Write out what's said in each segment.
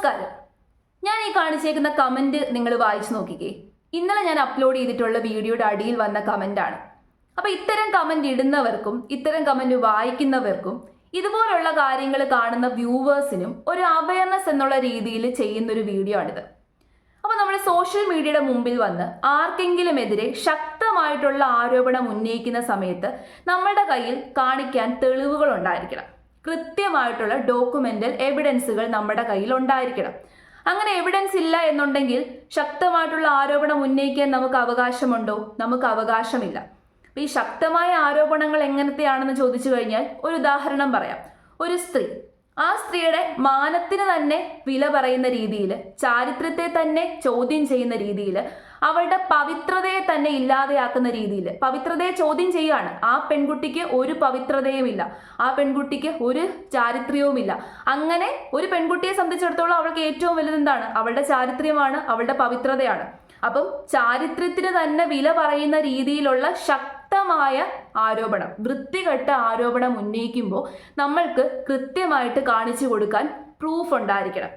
നമസ്കാരം. ഞാൻ ഈ കാണിച്ചേക്കുന്ന കമന്റ് നിങ്ങൾ വായിച്ചു നോക്കിക്കേ. ഇന്നലെ ഞാൻ അപ്ലോഡ് ചെയ്തിട്ടുള്ള വീഡിയോയുടെ അടിയിൽ വന്ന കമന്റാണ് അപ്പോൾ അപ്പൊ ഇത്തരം കമന്റ് ഇടുന്നവർക്കും ഇത്തരം കമന്റ് വായിക്കുന്നവർക്കും ഇതുപോലുള്ള കാര്യങ്ങൾ കാണുന്ന വ്യൂവേഴ്സിനും ഒരു അവയർനെസ് എന്നുള്ള രീതിയിൽ ചെയ്യുന്ന ഒരു വീഡിയോ ആണിത്. അപ്പോൾ നമ്മൾ സോഷ്യൽ മീഡിയയുടെ മുമ്പിൽ വന്ന് ആർക്കെങ്കിലും എതിരെ ശക്തമായിട്ടുള്ള ആരോപണം ഉന്നയിക്കുന്ന സമയത്ത് നമ്മുടെ കയ്യിൽ കാണിക്കാൻ തെളിവുകൾ ഉണ്ടായിരിക്കണം. കൃത്യമായിട്ടുള്ള ഡോക്യുമെന്റൽ എവിഡൻസുകൾ നമ്മുടെ കയ്യിൽ ഉണ്ടായിരിക്കണം. അങ്ങനെ എവിഡൻസ് ഇല്ല എന്നുണ്ടെങ്കിൽ ശക്തമായിട്ടുള്ള ആരോപണം ഉന്നയിക്കാൻ നമുക്ക് അവകാശമുണ്ടോ? നമുക്ക് അവകാശമില്ല. ഈ ശക്തമായ ആരോപണങ്ങൾ എങ്ങനത്തെയാണെന്ന് ചോദിച്ചു കഴിഞ്ഞാൽ ഒരു ഉദാഹരണം പറയാം. ഒരു സ്ത്രീ. ആ സ്ത്രീയുടെ മാനത്തിന് തന്നെ വില പറയുന്ന രീതിയിൽ ചാരിത്രത്തെ തന്നെ ചോദ്യം ചെയ്യുന്ന രീതിയിൽ അവളുടെ പവിത്രതയെ തന്നെ ഇല്ലാതെയാക്കുന്ന രീതിയിൽ. പവിത്രതയെ ചോദ്യം ചെയ്യുകയാണ്. ആ പെൺകുട്ടിക്ക് ഒരു പവിത്രതയുമില്ല. ആ പെൺകുട്ടിക്ക് ഒരു ചാരിത്ര്യവുമില്ല അങ്ങനെ ഒരു പെൺകുട്ടിയെ സംബന്ധിച്ചിടത്തോളം അവൾക്ക് ഏറ്റവും വലുത് എന്താണ്? അവളുടെ ചാരിത്ര്യമാണ് അവളുടെ പവിത്രതയാണ്. അപ്പം ചാരിത്രത്തിന് തന്നെ വില പറയുന്ന രീതിയിലുള്ള ശക്തമായ ആരോപണം വൃത്തികെട്ട ആരോപണം ഉന്നയിക്കുമ്പോൾ നമ്മൾക്ക് കൃത്യമായിട്ട് കാണിച്ചു കൊടുക്കാൻ പ്രൂഫ് ഉണ്ടായിരിക്കണം.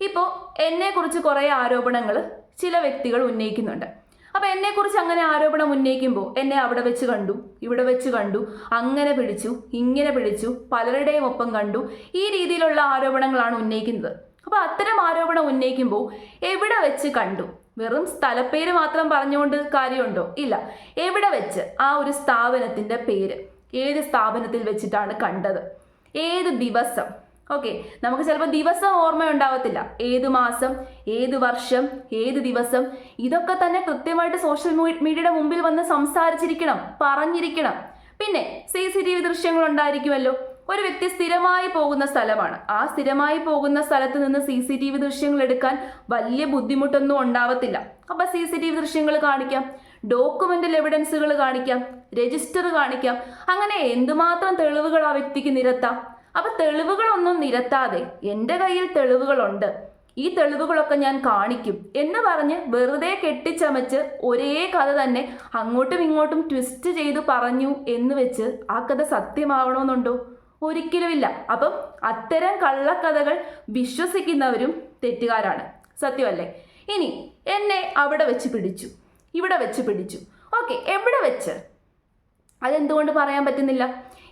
ഇപ്പോൾ എന്നെക്കുറിച്ച് കുറേ ആരോപണങ്ങൾ ചില വ്യക്തികൾ ഉന്നയിക്കുന്നുണ്ട്. അപ്പൊ എന്നെക്കുറിച്ച് അങ്ങനെ ആരോപണം ഉന്നയിക്കുമ്പോൾ എന്നെ അവിടെ വെച്ച് കണ്ടു ഇവിടെ വെച്ച് കണ്ടു അങ്ങനെ പിടിച്ചു ഇങ്ങനെ പിടിച്ചു പലരുടെയും ഒപ്പം കണ്ടു. ഈ രീതിയിലുള്ള ആരോപണങ്ങളാണ് ഉന്നയിക്കുന്നത്. അപ്പൊ അത്തരം ആരോപണം ഉന്നയിക്കുമ്പോൾ എവിടെ വെച്ച് കണ്ടു? വെറും സ്ഥലപ്പേര് മാത്രം പറഞ്ഞുകൊണ്ട് കാര്യമുണ്ടോ? ഇല്ല. എവിടെ വെച്ച്? ആ ഒരു സ്ഥാപനത്തിന്റെ പേര്. ഏത് സ്ഥാപനത്തിൽ വെച്ചിട്ടാണ് കണ്ടത്? ഏത് ദിവസം? ഓക്കെ നമുക്ക് ചിലപ്പോൾ ദിവസം ഓർമ്മ ഉണ്ടാവത്തില്ല ഏത് മാസം ഏത് വർഷം ഏത് ദിവസം. ഇതൊക്കെ തന്നെ കൃത്യമായിട്ട് സോഷ്യൽ മീഡിയയുടെ മുമ്പിൽ വന്ന് സംസാരിച്ചിരിക്കണം പറഞ്ഞിരിക്കണം. പിന്നെ സി സി ടി വി ദൃശ്യങ്ങൾ ഉണ്ടായിരിക്കുമല്ലോ. ഒരു വ്യക്തി സ്ഥിരമായി പോകുന്ന സ്ഥലമാണ്. ആ സ്ഥിരമായി പോകുന്ന സ്ഥലത്ത് നിന്ന് സി സി ടി വി ദൃശ്യങ്ങൾ എടുക്കാൻ വലിയ ബുദ്ധിമുട്ടൊന്നും ഉണ്ടാവത്തില്ല. അപ്പൊ സി സി ടി വി ദൃശ്യങ്ങൾ കാണിക്കാം. ഡോക്യുമെന്റൽ എവിഡൻസുകൾ കാണിക്കാം. രജിസ്റ്റർ കാണിക്കാം. അങ്ങനെ എന്തുമാത്രം തെളിവുകൾ ആ വ്യക്തിക്ക് നിരത്താം? അപ്പൊ തെളിവുകളൊന്നും നിരത്താതെ എന്റെ കയ്യിൽ തെളിവുകളുണ്ട്. ഈ തെളിവുകളൊക്കെ ഞാൻ കാണിക്കും എന്ന് പറഞ്ഞ് വെറുതെ കെട്ടിച്ചമച്ച് ഒരേ കഥ തന്നെ അങ്ങോട്ടും ഇങ്ങോട്ടും ട്വിസ്റ്റ് ചെയ്ത് പറഞ്ഞു എന്ന് വെച്ച് ആ കഥ സത്യമാവണമെന്നുണ്ടോ ഒരിക്കലുമില്ല അപ്പം അത്തരം കള്ളക്കഥകൾ വിശ്വസിക്കുന്നവരും തെറ്റുകാരാണ്. സത്യമല്ലേ? ഇനി എന്നെ അവിടെ വെച്ച് പിടിച്ചു. ഇവിടെ വെച്ച് പിടിച്ചു. ഓക്കെ എവിടെ വെച്ച്? അതെന്തുകൊണ്ട് പറയാൻ പറ്റുന്നില്ല?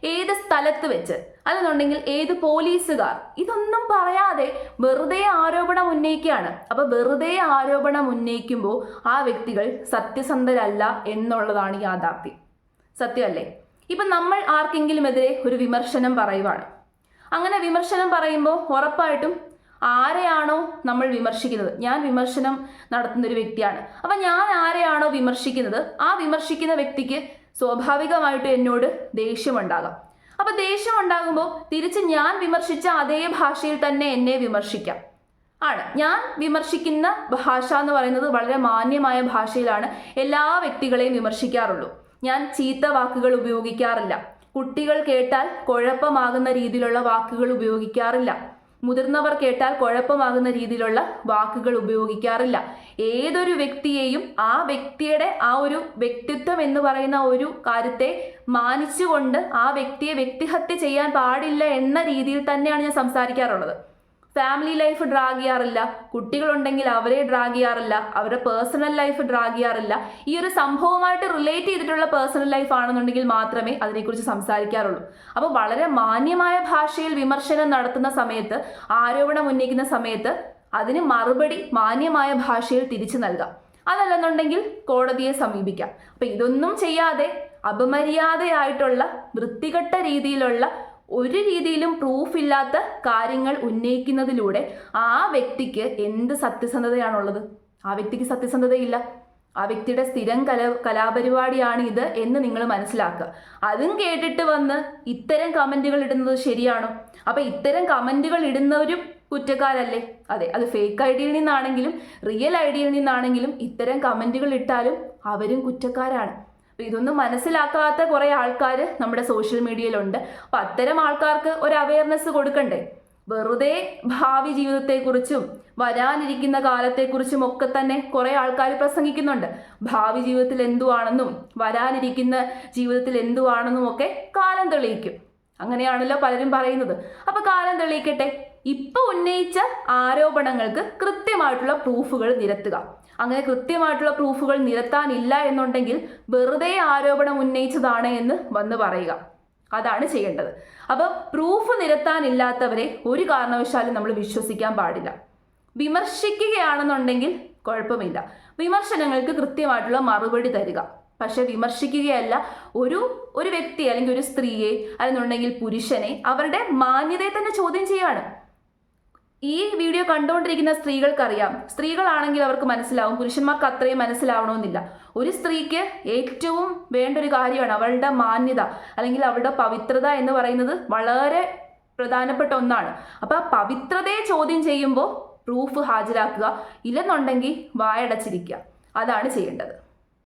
ഏത് സ്ഥലത്ത് വെച്ച്? അല്ലെന്നുണ്ടെങ്കിൽ ഏത് പോലീസുകാർ? ഇതൊന്നും പറയാതെ വെറുതെ ആരോപണം ഉന്നയിക്കുകയാണ്. അപ്പൊ വെറുതെ ആരോപണം ഉന്നയിക്കുമ്പോൾ ആ വ്യക്തികൾ സത്യസന്ധരല്ല എന്നുള്ളതാണ് യാഥാർത്ഥ്യം. സത്യമല്ലേ? ഇപ്പൊ നമ്മൾ ആർക്കെങ്കിലും എതിരെ ഒരു വിമർശനം പറയുവാണ്. അങ്ങനെ വിമർശനം പറയുമ്പോൾ ഉറപ്പായിട്ടും ആരെയാണോ നമ്മൾ വിമർശിക്കുന്നത്? ഞാൻ വിമർശനം നടത്തുന്ന ഒരു വ്യക്തിയാണ്. അപ്പൊ ഞാൻ ആരെയാണോ വിമർശിക്കുന്നത്? ആ വിമർശിക്കുന്ന വ്യക്തിക്ക് സ്വാഭാവികമായിട്ടും എന്നോട് ദേഷ്യമുണ്ടാകാം. അപ്പൊ ദേഷ്യം ഉണ്ടാകുമ്പോൾ തിരിച്ച് ഞാൻ വിമർശിച്ച അതേ ഭാഷയിൽ തന്നെ എന്നെ വിമർശിക്കാം. ആണ്. ഞാൻ വിമർശിക്കുന്ന ഭാഷ എന്ന് പറയുന്നത് വളരെ മാന്യമായ ഭാഷയിലാണ് എല്ലാ വ്യക്തികളെയും വിമർശിക്കാറുള്ളൂ. ഞാൻ ചീത്ത വാക്കുകൾ ഉപയോഗിക്കാറില്ല. കുട്ടികൾ കേട്ടാൽ കുഴപ്പമാകുന്ന രീതിയിലുള്ള വാക്കുകൾ ഉപയോഗിക്കാറില്ല. മുതിർന്നവർ കേട്ടാൽ കുഴപ്പമാകുന്ന രീതിയിലുള്ള വാക്കുകൾ ഉപയോഗിക്കാറില്ല. ഏതൊരു വ്യക്തിയെയും ആ വ്യക്തിയുടെ ആ ഒരു വ്യക്തിത്വം എന്ന് പറയുന്ന ഒരു കാര്യത്തെ മാനിച്ചുകൊണ്ട് ആ വ്യക്തിയെ വ്യക്തിഹത്യ ചെയ്യാൻ പാടില്ല എന്ന രീതിയിൽ തന്നെയാണ് ഞാൻ സംസാരിക്കാറുള്ളത്. ഫാമിലി ലൈഫ് ഡ്രാഗ് ചെയ്യാറില്ല. കുട്ടികളുണ്ടെങ്കിൽ അവരെ ഡ്രാഗ് ചെയ്യാറില്ല. അവരുടെ പേഴ്സണൽ ലൈഫ് ഡ്രാഗ് ചെയ്യാറില്ല. ഈ ഒരു സംഭവമായിട്ട് റിലേറ്റ് ചെയ്തിട്ടുള്ള പേഴ്സണൽ ലൈഫ് ആണെന്നുണ്ടെങ്കിൽ മാത്രമേ അതിനെക്കുറിച്ച് സംസാരിക്കാറുള്ളൂ. അപ്പോൾ വളരെ മാന്യമായ ഭാഷയിൽ വിമർശനം നടത്തുന്ന സമയത്ത് ആരോപണം ഉന്നയിക്കുന്ന സമയത്ത് അതിന് മറുപടി മാന്യമായ ഭാഷയിൽ തിരിച്ചു നൽകാം. അതല്ലെന്നുണ്ടെങ്കിൽ കോടതിയെ സമീപിക്കാം. അപ്പൊ ഇതൊന്നും ചെയ്യാതെ അപമര്യാദയായിട്ടുള്ള വൃത്തികെട്ട രീതിയിലുള്ള ഒരു രീതിയിലും പ്രൂഫ് ഇല്ലാത്ത കാര്യങ്ങൾ ഉന്നയിക്കുന്നതിലൂടെ ആ വ്യക്തിക്ക് എന്ത് സത്യസന്ധതയാണുള്ളത്? ആ വ്യക്തിക്ക് സത്യസന്ധതയില്ല. ആ വ്യക്തിയുടെ സ്ഥിരം കല കലാപരിപാടിയാണ് ഇത് എന്ന് നിങ്ങൾ മനസ്സിലാക്കുക. അതും കേട്ടിട്ട് വന്ന് ഇത്തരം കമന്റുകൾ ഇടുന്നത് ശരിയാണോ? അപ്പൊ ഇത്തരം കമന്റുകൾ ഇടുന്നവരും കുറ്റക്കാരല്ലേ? അതെ അത് ഫേക്ക് ഐ ഡിയിൽ നിന്നാണെങ്കിലും റിയൽ ഐ ഡിയിൽ നിന്നാണെങ്കിലും ഇത്തരം കമന്റുകൾ ഇട്ടാലും അവരും കുറ്റക്കാരാണ്. ഇതൊന്നും മനസ്സിലാക്കാത്ത കുറെ ആൾക്കാർ നമ്മുടെ സോഷ്യൽ മീഡിയയിലുണ്ട് അപ്പൊ അത്തരം ആൾക്കാർക്ക് ഒരു അവയർനെസ് കൊടുക്കണ്ടേ? വെറുതെ ഭാവി ജീവിതത്തെക്കുറിച്ചും വരാനിരിക്കുന്ന കാലത്തെക്കുറിച്ചും ഒക്കെ തന്നെ കുറേ ആൾക്കാർ പ്രസംഗിക്കുന്നുണ്ട്. ഭാവി ജീവിതത്തിൽ എന്തുവാണെന്നും വരാനിരിക്കുന്ന ജീവിതത്തിൽ എന്തുവാണെന്നും ഒക്കെ കാലം തെളിയിക്കും. അങ്ങനെയാണല്ലോ പലരും പറയുന്നത്. അപ്പൊ കാലം തെളിയിക്കട്ടെ? ഇപ്പോൾ ഉന്നയിച്ച ആരോപണങ്ങൾക്ക് കൃത്യമായിട്ടുള്ള പ്രൂഫുകൾ നിരത്തുക. അങ്ങനെ കൃത്യമായിട്ടുള്ള പ്രൂഫുകൾ നിരത്താനില്ല എന്നുണ്ടെങ്കിൽ വെറുതെ ആരോപണം ഉന്നയിച്ചതാണ് എന്ന് വന്ന് പറയുക. അതാണ് ചെയ്യേണ്ടത്. അപ്പോൾ പ്രൂഫ് നിരത്താനില്ലാത്തവരെ ഒരു കാരണവശാലും നമ്മൾ വിശ്വസിക്കാൻ പാടില്ല. വിമർശിക്കുകയാണെന്നുണ്ടെങ്കിൽ കുഴപ്പമില്ല. വിമർശനങ്ങൾക്ക് കൃത്യമായിട്ടുള്ള മറുപടി തരിക. പക്ഷെ വിമർശിക്കുകയല്ല ഒരു ഒരു വ്യക്തി അല്ലെങ്കിൽ ഒരു സ്ത്രീയെ അല്ലെന്നുണ്ടെങ്കിൽ പുരുഷനെ അവരുടെ മാന്യതയെ തന്നെ ചോദ്യം ചെയ്യാണ്. ഈ വീഡിയോ കണ്ടുകൊണ്ടിരിക്കുന്ന സ്ത്രീകൾക്കറിയാം. സ്ത്രീകളാണെങ്കിൽ അവർക്ക് മനസ്സിലാവും. പുരുഷന്മാർക്ക് അത്രയും മനസ്സിലാവണമെന്നില്ല. ഒരു സ്ത്രീക്ക് ഏറ്റവും വേണ്ട ഒരു കാര്യമാണ് അവളുടെ മാന്യത അല്ലെങ്കിൽ അവളുടെ പവിത്രത എന്ന് പറയുന്നത് വളരെ പ്രധാനപ്പെട്ട ഒന്നാണ്. അപ്പൊ ആ പവിത്രതയെ ചോദ്യം ചെയ്യുമ്പോൾ പ്രൂഫ് ഹാജരാക്കുക ഇല്ലെന്നുണ്ടെങ്കിൽ വായടച്ചിരിക്കുക. അതാണ് ചെയ്യേണ്ടത്.